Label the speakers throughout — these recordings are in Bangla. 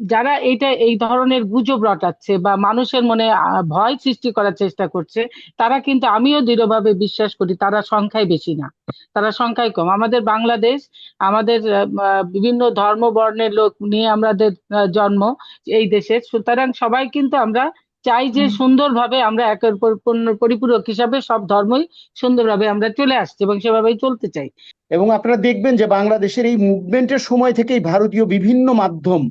Speaker 1: যারা এইটা এই ধরনের গুজব রটাচ্ছে বা মানুষের মনে ভয় সৃষ্টি করার চেষ্টা করছে তারা কিন্তু আমিও দৃঢ়ভাবে বিশ্বাস করি তারা সংখ্যায় বেশি না। তারা সংখ্যায় কম। আমাদের বাংলাদেশ আমাদের বিভিন্ন ধর্ম বর্ণের লোক নিয়ে আমাদের জন্ম এই দেশে। সুতরাং সবাই কিন্তু আমরা চাই যে সুন্দরভাবে আমরা একের পরিপূরক হিসাবে সব ধর্মই সুন্দরভাবে আমরা চলে আসছি এবং সেভাবেই চলতে চাই।
Speaker 2: এবং আপনারা দেখবেন যে বাংলাদেশের এই মুভমেন্টের সময় থেকেই ভারতীয় বিভিন্ন মাধ্যম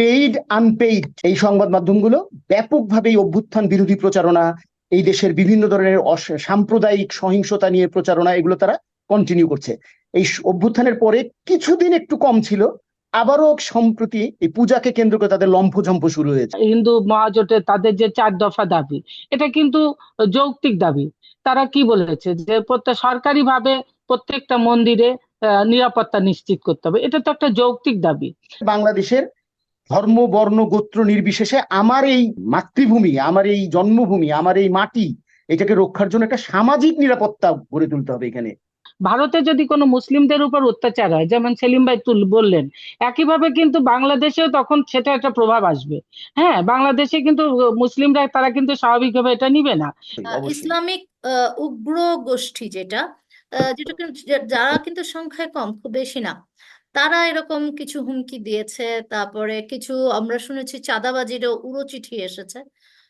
Speaker 2: পেইড আনপেইড এই সংবাদ মাধ্যমগুলো ব্যাপকভাবে এই অভ্যুত্থান বিরোধী প্রচারণা এই দেশের বিভিন্ন ধরনের সাম্প্রদায়িক সহিংসতা নিয়ে প্রচারণা এগুলো তারা কন্টিনিউ করছে। এই অভ্যুত্থানের পরে কিছুদিন একটু কম ছিল আবারও সম্প্রতি এই পূজাকে কেন্দ্র করে তাদের লম্ফঝম্প শুরু হয়েছে।
Speaker 1: হিন্দু মহাজোটে তাদের যে চার দফা দাবি এটা কিন্তু যৌক্তিক দাবি। তারা কি বলেছে? যে প্রত্যেক সরকারি ভাবে প্রত্যেকটা মন্দিরে নিরাপত্তা নিশ্চিত করতে হবে। এটা তো একটা যৌক্তিক দাবি।
Speaker 2: বাংলাদেশের ধর্ম বর্ণ গোত্র নির্বিশেষে আমার এই মাতৃভূমি আমার এই জন্মভূমি আমার এই মাটি এটাকে রক্ষার জন্য একটা সামাজিক নিরাপত্তা গড়ে তুলতে হবে এখানে।
Speaker 1: ভারতে যদি কোনো মুসলিমদের উপর অত্যাচার হয় যেমন সেলিম ভাই তুল বললেন একইভাবে কিন্তু বাংলাদেশেও তখন সেটা একটা প্রভাব আসবে। হ্যাঁ বাংলাদেশে কিন্তু মুসলিমরা তারা কিন্তু স্বাভাবিকভাবে এটা নিবে না।
Speaker 3: ইসলামিক উগ্র গোষ্ঠী যেটা যেটা যারা কিন্তু সংখ্যায় কম খুব বেশি না। তারা এরকম কিছু হুমকি দিয়েছে। তারপরে কিছু আমরা শুনেছি চাঁদাবাজিরও উড়ো চিঠি এসেছে।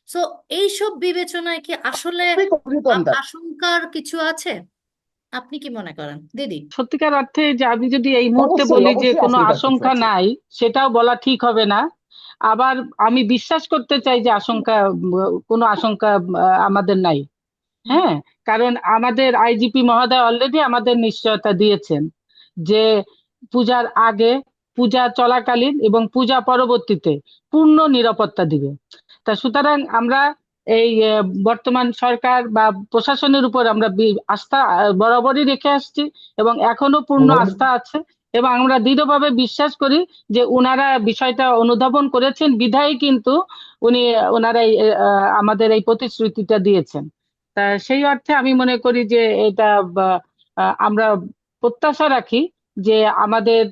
Speaker 3: সো এইসব বিবেচনায় কি আসলে আশঙ্কার কিছু আছে? আপনি কি মনে করেন? দিদি?
Speaker 1: সত্যিকার অর্থে যে আমি যদি এই মুহূর্তে বলি যে কোনো আশঙ্কা নাই সেটাও বলা ঠিক হবে না। আবার আমি বিশ্বাস করতে চাই যে আশঙ্কা কোনো আশঙ্কা আমাদের নাই। হ্যাঁ? কারণ আমাদের আইজিপি মহোদয় অলরেডি আমাদের নিশ্চয়তা দিয়েছেন যে পূজার আগে পূজা চলাকালীন এবং পূজা পরবর্তীতে পূর্ণ নিরাপত্তা দিবে। তা সুতরাং আমরা এই বর্তমান সরকার বা প্রশাসনের উপর আমরা আস্থা বরাবরই রেখে আসছি এবং এখনও পূর্ণ আস্থা আছে এবং আমরা দৃঢ়ভাবে বিশ্বাস করি যে উনারা বিষয়টা অনুধাবন করেছেন বিধায় কিন্তু উনি ওনারা আমাদের এই প্রতিশ্রুতিটা দিয়েছেন। তা সেই অর্থে আমি মনে করি যে এটা আমরা প্রত্যাশা রাখি যে আমাদের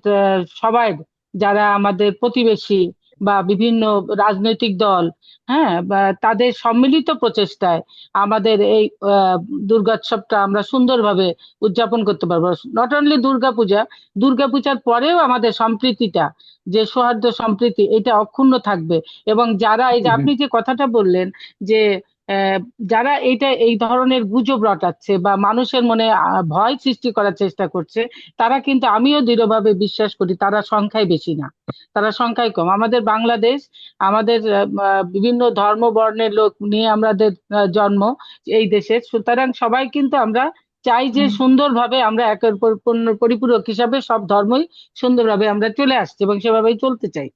Speaker 1: সবাই যারা আমাদের প্রতিবেশী বা বিভিন্ন রাজনৈতিক দল হ্যাঁ তাদের সম্মিলিত প্রচেষ্টায় আমাদের এই দুর্গোৎসবটা আমরা সুন্দরভাবে উদযাপন করতে পারব। নট অনলি দুর্গাপূজা দুর্গাপূজার পরেও আমাদের সম্প্রীতিটা যে সৌহার্দ্য সম্প্রীতি এটা অক্ষুণ্ণ থাকবে। এবং যারা এই যে আপনি যে কথাটা বললেন যে যারা এইটা এই ধরনের গুজব রটাচ্ছে বা মানুষের মনে ভয় সৃষ্টি করার চেষ্টা করছে তারা কিন্তু আমিও দৃঢ়ভাবে বিশ্বাস করি তারা সংখ্যায় বেশি না। তারা সংখ্যায় কম। আমাদের বাংলাদেশ আমাদের বিভিন্ন ধর্ম বর্ণের লোক নিয়ে আমাদের জন্ম এই দেশে। সুতরাং সবাই কিন্তু আমরা চাই যে সুন্দরভাবে আমরা একের পরিপূরক হিসাবে সব ধর্মই সুন্দরভাবে আমরা চলে আসছি এবং সেভাবেই চলতে চাই।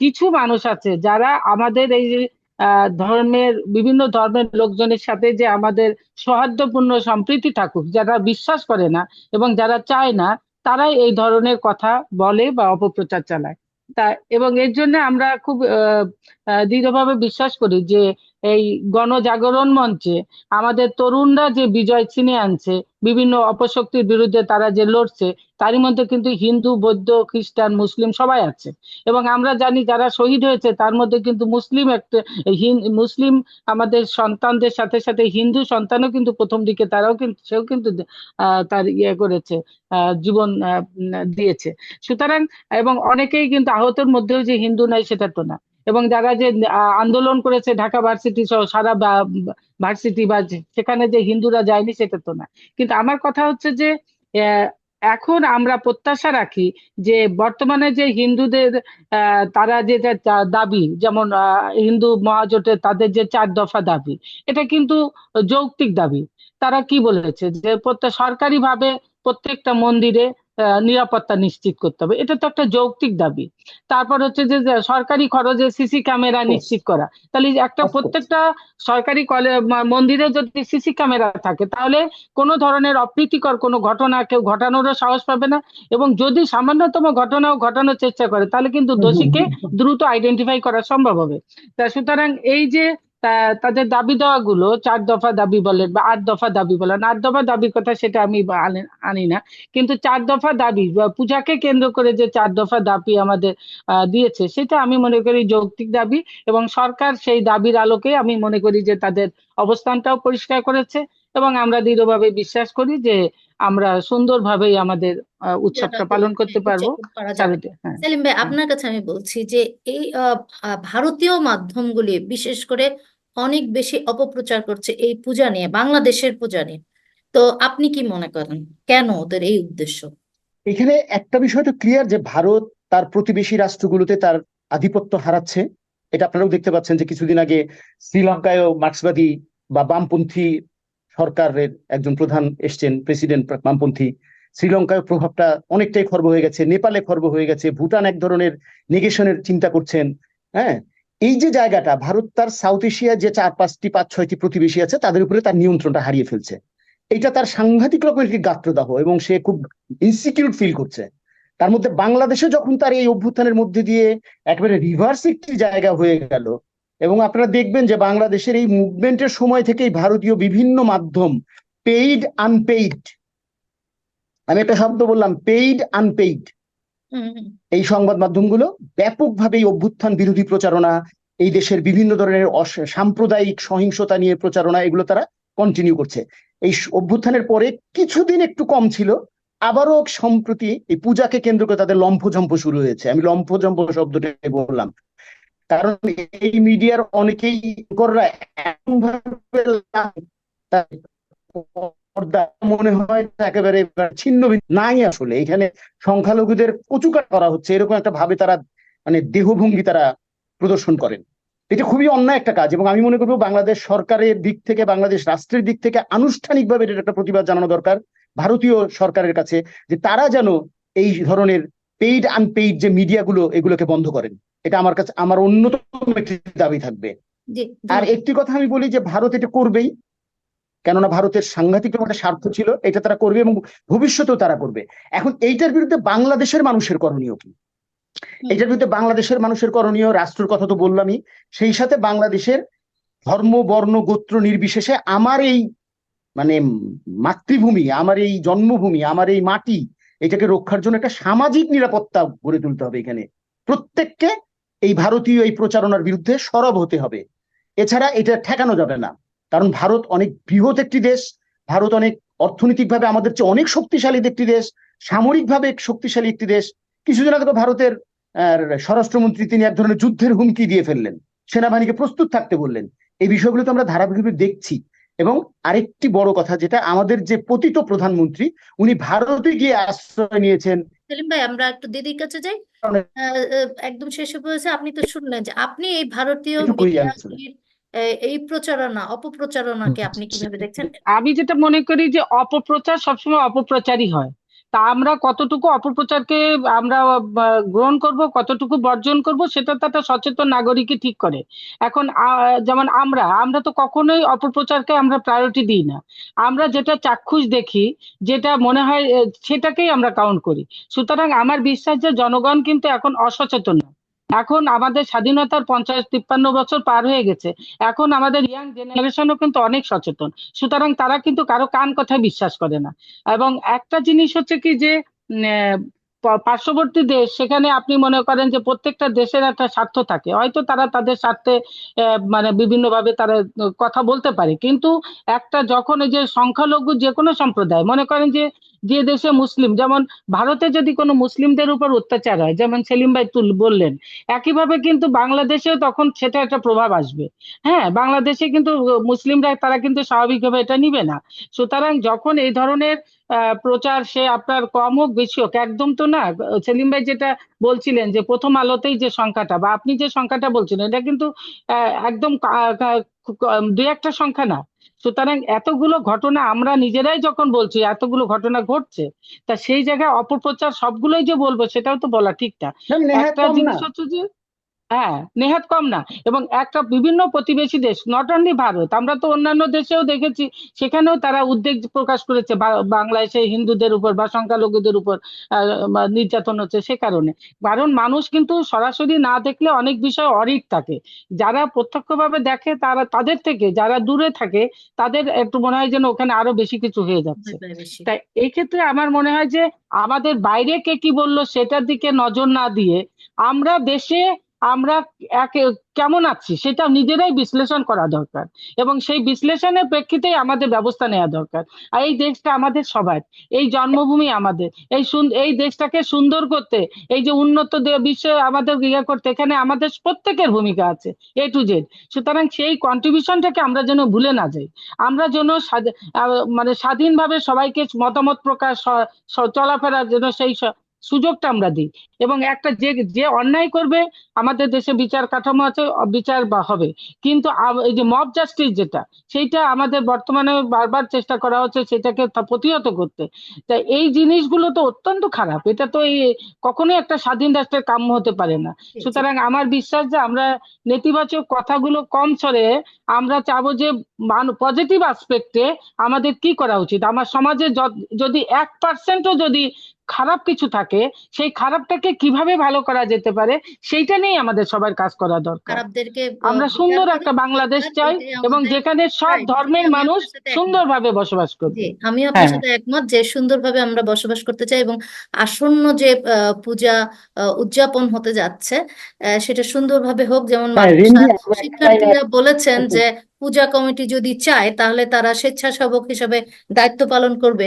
Speaker 1: কিছু মানুষ আছে যারা আমাদের এই ধর্মের, বিভিন্ন ধর্মের লোকজনের সাথে যে আমাদের সৌহার্দ্যপূর্ণ সম্প্রীতি থাকুক, যারা বিশ্বাস করে না এবং যারা চায় না, তারাই এই ধরনের কথা বলে বা অপপ্রচার চালায়। তা, এবং এর জন্য আমরা খুব দৃঢ়ভাবে বিশ্বাস করি যে এই গণজাগরণ মঞ্চে আমাদের তরুণরা যে বিজয় ছিনে আনছে, বিভিন্ন অপশক্তির বিরুদ্ধে তারা যে লড়ছে, তারই মধ্যে কিন্তু হিন্দু, বৌদ্ধ, খ্রিস্টান, মুসলিম সবাই আছে। এবং আমরা জানি যারা শহীদ হয়েছে, তার মধ্যে কিন্তু মুসলিম একটা মুসলিম আমাদের সন্তানদের সাথে সাথে হিন্দু সন্তানও কিন্তু প্রথম দিকে তারাও কিন্তু সেও কিন্তু তার ইয়ে করেছে জীবন দিয়েছে। সুতরাং, এবং অনেকেই কিন্তু আহতের মধ্যেও যে হিন্দু নাই, সেটা তো না। এবং যারা যে আন্দোলন করেছে ঢাকা ভার্সিটি সহ সারা ভার্সিটি বা সেখানে যে হিন্দুরা যায়নি সেটা তো না। কিন্তু আমার কথা হচ্ছে যে এখন আমরা প্রত্যাশা রাখি যে, বর্তমানে যে হিন্দুদের তারা যে দাবি, যেমন হিন্দু মহাজোটের তাদের যে চার দফা দাবি, এটা কিন্তু যৌক্তিক দাবি। তারা কি বলেছে? যে সরকারিভাবে প্রত্যেকটা মন্দিরে নিরাপত্তা নিশ্চিত করতে হবে। এটা তো একটা যৌক্তিক দাবি। তারপর হচ্ছে যে সরকারি খরচে সিসি ক্যামেরা নিশ্চিত করা। তাহলে একটা প্রত্যেকটা সরকারি মন্দিরে যদি সিসি ক্যামেরা থাকে তাহলে কোনো ধরনের অপ্রীতিকর কোনো ঘটনা কেউ ঘটানোরও সাহস পাবে না এবং যদি সামান্যতম ঘটনাও ঘটানোর চেষ্টা করে তাহলে কিন্তু দোষীকে দ্রুত আইডেন্টিফাই করা সম্ভব হবে। তা সুতরাং এই যে তাদের দাবি দেওয়াগুলো চার দফা দাবি বলেন বা আট দফা দাবি বলেন আট দফা দাবির কথা সেটা আমি আনি- না। কিন্তু চার দফা দাবি পূজাকে কেন্দ্র করে যে চার দফা দাবি আমাদের দিয়েছে, সেটা আমি মনে করি যৌক্তিক দাবি এবং সরকার সেই দাবির আলোকে আমি মনে করি যে তাদের অবস্থানটাও পরিষ্কার করেছে। এবং আমরা দৃঢ়ভাবে বিশ্বাস করি যে আমরা সুন্দরভাবেই আমাদের আহ, উৎসবটা পালন করতে পারব। হ্যাঁ।
Speaker 3: সেলিম ভাই আপনার কাছে আমি বলছি যে এই ভারতীয় মাধ্যমগুলি বিশেষ করে অনেক বেশি অপপ্রচার করছে এই পূজা নিয়ে বাংলাদেশের পূজা নিয়ে। তো আপনি কি মনে করেন? কেন ওদের এই উদ্দেশ্য?
Speaker 2: এখানে একটা বিষয় তো ক্লিয়ার যে ভারত তার প্রতিবেশী রাষ্ট্রগুলোতে তার আধিপত্য হারাচ্ছে। এটা আপনারাও দেখতে পাচ্ছেন যে কিছুদিন আগে শ্রীলঙ্কায়ও মার্ক্সবাদী বা বামপন্থী সরকারের একজন প্রধান এসছেন, প্রেসিডেন্ট বামপন্থী। শ্রীলঙ্কায় প্রভাবটা অনেকটাই খর্ব হয়ে গেছে, নেপালে খর্ব হয়ে গেছে, ভুটান এক ধরনের নেগেশনের চিন্তা করছেন হ্যাঁ? এই যে জায়গাটা, ভারত তার সাউথ এশিয়ার যে চার, পাঁচটি, পাঁচ, ছয়টি প্রতিবেশী আছে, তাদের উপরে তার নিয়ন্ত্রণটা হারিয়ে ফেলছে। এটা তার সাংঘাতিক রকমের একটি গাত্রদাহ এবং সে খুব ইনসিকিউর ফিল করছে। তার মধ্যে বাংলাদেশে যখন তার এই অভ্যুত্থানের মধ্যে দিয়ে একেবারে রিভার্স একটি জায়গা হয়ে গেল এবং আপনারা দেখবেন যে বাংলাদেশের এই মুভমেন্টের সময় থেকেই ভারতীয় বিভিন্ন মাধ্যম পেইড আনপেইড আমি একটা শব্দ বললাম পেইড আনপেইড এই সংবাদ মাধ্যমগুলো ব্যাপকভাবে এই অভ্যুত্থান বিরোধী প্রচারণা এই দেশের বিভিন্ন ধরনের সাম্প্রদায়িক সহিংসতা নিয়ে প্রচারণা এগুলো তারা কন্টিনিউ করছে। এই অভ্যুত্থানের পরে কিছুদিন একটু কম ছিল আবারও সম্প্রতি এই পূজাকে কেন্দ্র করে তাদের লম্ফঝম্প শুরু হয়েছে। আমি লম্ফঝম্প শব্দটা বললাম। কারণ এই মিডিয়ার অনেকেই মনে হয় একেবারে ছিন্ন নাই আসলে, এখানে সংখ্যালঘুদের কচুকাট করা হচ্ছে, এরকম একটা ভাবে তারা মানে দেহভঙ্গি তারা প্রদর্শন করেন। এটা খুবই অন্যায় একটা কাজ, এবং আমি মনে করব বাংলাদেশ সরকারের দিক থেকে, বাংলাদেশ রাষ্ট্রের দিক থেকে আনুষ্ঠানিকভাবে এটার একটা প্রতিবাদ জানানো দরকার ভারতীয় সরকারের কাছে, যে তারা যেন এই ধরনের পেইড আনপেইড যে মিডিয়াগুলো এগুলোকে বন্ধ করেন। এটা আমার কাছে আমার অন্যতম একটি দাবি থাকবে। আর একটি কথা আমি বলি যে ভারত এটা করবেই। কেননা ভারতের সাংঘাতিক একটা স্বার্থ ছিল এটা তারা করবে এবং ভবিষ্যতেও তারা করবে। এখন এইটার বিরুদ্ধে বাংলাদেশের মানুষের করণীয় কি? এটার বিরুদ্ধে বাংলাদেশের মানুষের করণীয় রাষ্ট্রের কথা তো বললামই। সেই সাথে বাংলাদেশের ধর্ম বর্ণ গোত্র নির্বিশেষে আমার এই মানে মাতৃভূমি আমার এই জন্মভূমি আমার এই মাটি এটাকে রক্ষার জন্য একটা সামাজিক নিরাপত্তা গড়ে তুলতে হবে এখানে। প্রত্যেককে এই ভারতীয় এই প্রচারণার বিরুদ্ধে সরব হতে হবে। এছাড়া এটা ঠেকানো যাবে না। কারণ ভারত অনেক বৃহৎ একটি দেশ, ভারত অনেক অর্থনৈতিকভাবে আমাদের চেয়ে অনেক শক্তিশালী একটি দেশ, সামরিকভাবে শক্তিশালী একটি দেশ। কিছুদিন আগে ভারতের স্বরাষ্ট্রমন্ত্রী তিনি এক ধরনের যুদ্ধের হুমকি দিয়ে ফেললেন। সেনাবাহিনীকে প্রস্তুত থাকতে বললেন। এই বিষয়গুলো তো আমরা ধারাবাহিকভাবে দেখছি। এবং আরেকটি বড় কথা যেটা আমাদের যে পতিত প্রধানমন্ত্রী উনি ভারতে গিয়ে আশ্রয় নিয়েছেন।
Speaker 3: সেলিম ভাই আমরা একটু দিদির কাছে যাই। একদম শেষে বলেছে আপনি তো শুনলেন যে আপনি এই ভারতীয় এই প্রচারণা অপপ্রচারণাকে আপনি কীভাবে দেখছেন?
Speaker 1: আমি যেটা মনে করি যে অপপ্রচার সবসময় অপপ্রচারই হয়। তা আমরা কতটুকু অপপ্রচারকে আমরা গ্রহণ করব, কতটুকু বর্জন করব, সেটা তো একটা সচেতন নাগরিকই ঠিক করে। এখন যেমন আমরা আমরা তো কখনোই অপপ্রচারকে আমরা প্রায়োরিটি দিই না। আমরা যেটা চাক্ষুষ দেখি, যেটা মনে হয় সেটাকেই আমরা কাউন্ট করি। সুতরাং আমার বিশ্বাস যে জনগণ কিন্তু এখন অসচেতন না। এখন আমাদের স্বাধীনতার পঞ্চাশ তিপ্পান্ন বছর পার হয়ে গেছে। এখন আমাদের ইয়াং জেনারেশনও কিন্তু অনেক সচেতন। সুতরাং তারা কিন্তু কারও কান কথায় বিশ্বাস করে না। এবং একটা জিনিস হচ্ছে কি যে পার্শ্ববর্তী দেশ, সেখানে আপনি মনে করেন যে প্রত্যেকটা দেশের একটা স্বার্থ থাকে। হয়তো তারা তাদের স্বার্থে মানে বিভিন্নভাবে তারা, কথা বলতে পারে। কিন্তু একটা যখন এই যে সংখ্যালঘু যে কোনো সম্প্রদায়, মনে করেন যে যে দেশে মুসলিম, যেমন ভারতে যদি কোনো মুসলিমদের উপর অত্যাচার হয়, যেমন সেলিম ভাই তুল বললেন, একইভাবে কিন্তু বাংলাদেশেও তখন সেটা একটা প্রভাব আসবে। হ্যাঁ বাংলাদেশে কিন্তু মুসলিমরা, তারা কিন্তু স্বাভাবিকভাবে এটা নিবে না। সুতরাং যখন এই ধরনের প্রচার সে আপনার কম হোক, বেশি হোক, একদম তো না, সেলিম ভাই যেটা বলছিলেন যে প্রথম আলোতেই যে সংখ্যাটা, বা আপনি যে সংখ্যাটা বলছিলেন এটা কিন্তু একদম দুই একটা সংখ্যা না। সুতরাং এতগুলো ঘটনা আমরা নিজেরাই যখন বলছি এতগুলো ঘটনা ঘটছে তা সেই জায়গায় অপপ্রচার সবগুলোই যে বলব সেটাও তো বলা ঠিক না। একটা জিনিস হচ্ছে যে হ্যাঁ নেহাত কম না। এবং একটা বিভিন্ন প্রতিবেশী দেশ নট অনলি ভারত আমরা তো অন্যান্য দেশেও দেখেছি সেখানেও তারা উদ্বেগ প্রকাশ করেছে বাংলাদেশে হিন্দুদের উপর বা সংখ্যালঘুদের উপর নির্যাতন হচ্ছে সে কারণে। কারণ মানুষ কিন্তু সরাসরি না দেখলে অনেক বিষয় অরিট থাকে। যারা প্রত্যক্ষভাবে দেখে তারা তাদের থেকে যারা দূরে থাকে তাদের একটু মনে হয় যেন ওখানে আরও বেশি কিছু হয়ে যাচ্ছে। তাই এই ক্ষেত্রে আমার মনে হয় যে আমাদের বাইরে কে কি বলল সেটার দিকে নজর না দিয়ে আমরা দেশে আমরা একে কেমন আছি সেটা নিজেরাই বিশ্লেষণ করা দরকার। এবং সেই বিশ্লেষণের প্রেক্ষিতেই আমাদের ব্যবস্থা নেওয়া দরকার। আর এই দেশটা আমাদের সবার, এই জন্মভূমি আমাদের, এই এই দেশটাকে সুন্দর করতে, এই যে উন্নত বিশ্বে আমাদের ইয়ে করতে, এখানে আমাদের প্রত্যেকের ভূমিকা আছে এ টু জেড সুতরাং সেই কন্ট্রিবিউশনটাকে আমরা যেন ভুলে না যাই। আমরা যেন মানে স্বাধীনভাবে সবাইকে মতামত প্রকাশ চলাফেরার জন্য সেই সুযোগটা আমরা দিই। এবং একটা যে যে অন্যায় করবে আমাদের দেশে বিচার কাঠামো আছে বিচার বা হবে। কিন্তু এই যে মব জাস্টিস যেটা সেইটা আমাদের বর্তমানে বারবার চেষ্টা করা হচ্ছে সেটাকে প্রতিহত করতে। তাই এই জিনিসগুলো তো অত্যন্ত খারাপ। এটা তো এই কখনোই একটা স্বাধীন রাষ্ট্রের কাম্য হতে পারে না। সুতরাং আমার বিশ্বাস যে আমরা নেতিবাচক কথাগুলো কম ছড়ে আমরা চাবো যে পজিটিভ আসপেক্টে আমাদের কি করা উচিত? আমার সমাজে যদি এক পার্সেন্টও যদি খারাপ কিছু থাকে সেই খারাপটাকে কীভাবে ভালো করা যেতে পারে সেইটা নিয়েই আমাদের সবার কাজ করা দরকার। আমরা সুন্দর একটা বাংলাদেশ চাই এবং যেখানে সব ধর্মের মানুষ সুন্দরভাবে বসবাস করবে।
Speaker 3: জি আমি আপনার
Speaker 1: হ্যাঁ।
Speaker 3: সাথে একমত যে সুন্দরভাবে আমরা বসবাস করতে চাই এবং আসন্ন যে আহ, পূজা আহ, উদযাপন হতে যাচ্ছে আহ, সেটা সুন্দরভাবে হোক যেমন
Speaker 2: হ্যাঁ,
Speaker 3: শিক্ষার্থীরা বলেছেন
Speaker 2: আচ্ছা।
Speaker 3: যে পূজা কমিটি যদি চায় তাহলে তারা স্বেচ্ছাসেবক হিসেবে দায়িত্ব পালন করবে।